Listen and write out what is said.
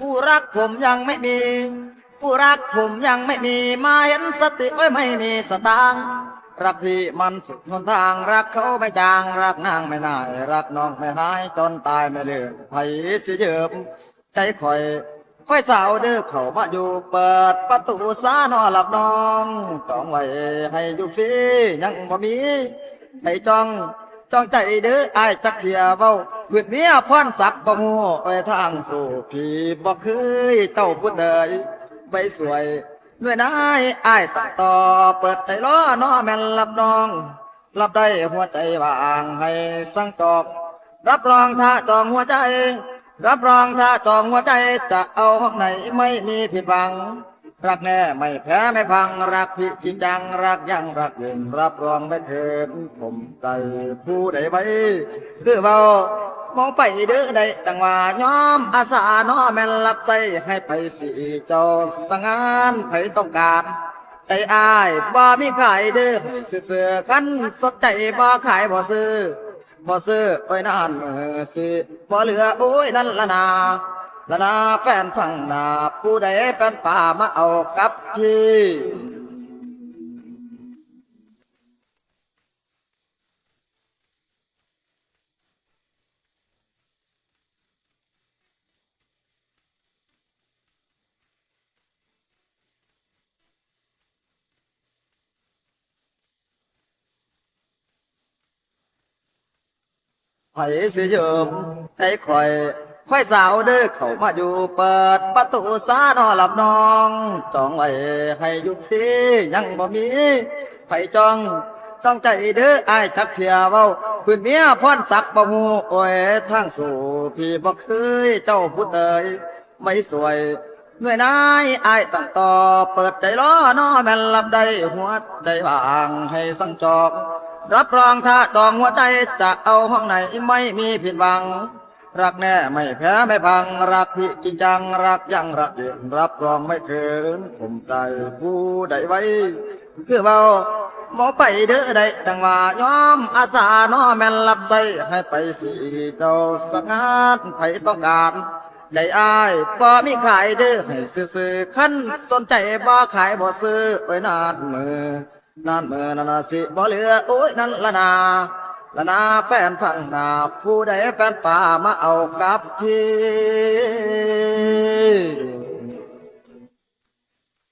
ผู้รักผมยังไม่มี ผู้รักผมยังไม่มี มาเห็นสติโอ้ยไม่มีสตางค์รักพี่มันสุดหนทางรักเขาไม่จางรักนางไม่นายรักน้องไม่หายจนตายไม่เลือกไผสิเยิบใจคอยค่อยสาวเด้อเข้ามาอยู่เปิดประตูสานอหลับน้องจองไว้ให้อยู่ฟรียังบ่มีให้จองจองใจเด้ออายจักเทียเว้า พื่อนเมียพรศักดิ์บ่ฮู้ไปทางสู่พี่บ่เคยเจ้าผู้ใดใบสวยด้วยนายอายตัดต่อเปิดใจล้อน้อแม่นรับน้อง รับได้หัวใจว่างให้สังจอกรับรองถ้าจองหัวใจ รับรองถ้าจองหัวใจจะเอาห้องไหนไม่มีผิดหวัง รักแน่ไม่แพ้ไม่พังรักพี่จริงจังรักยังรักยืนรับรองไม่เคินผมใจผู้ใดไว้คือเบา มองไปเด้อได้ตังว่ายอมอาสาน้อแม่นรับใจให้ไปสิเจ้าสังงานไผต้องการใจอายบ่มีขายเด้อให้ซื้อๆคันสนใจบ่ขายบ่ซื้อบ่ซื้อโอ้ยนั่นมือสิบ่เหลือโอ้ยนั่นละนาละนาแฟนฟังนาผู้ใดแฟนป่ามาเอากับพี่ ไผสิยิมใจคอยค่อยสาวเด้อเข้ามาอยู่เปิดประตูสานอหลับน้อง จองไว้ให้อยู่พี่ยังบ่มีไผจองจ้องใจเด้อไอายจักเทียเว้าพื้นเมียพรศักดิ์บ่ฮู้โอ้ยทางสู่พี่บ่เคยเจ้าผู้เตยไม่สวยด้วยนายไอายตั้งต่อเปิดใจล้อนอแม่นรับได้หัวใจว่างให้สังจอก รับรองถ้าจองหัวใจจะเอาห้องไหนไม่มีผิดหวัง รักแน่ไม่แพ้ไม่พัง รักพี่จริงจัง รักยังรักยืนรับรองไม่เกินผมใจผู้ใดไว้เพื่อเบาหมอไปเด้อได้ตั้งว่ายอมอาสาน้อแม่นรับใจให้ไปสิเจ้าสังงานไผต้องการใจอายบ่มีขายเด้อให้ซื้อๆคันสนใจบ่ขายบ่ซื้อไว้นานมือ นั่นเมื่อนานาสิบ่เหลือโอ้ยนั่นละนาละนาแฟนฟังนาผู้ใดแฟนป่ามาเอากับพี่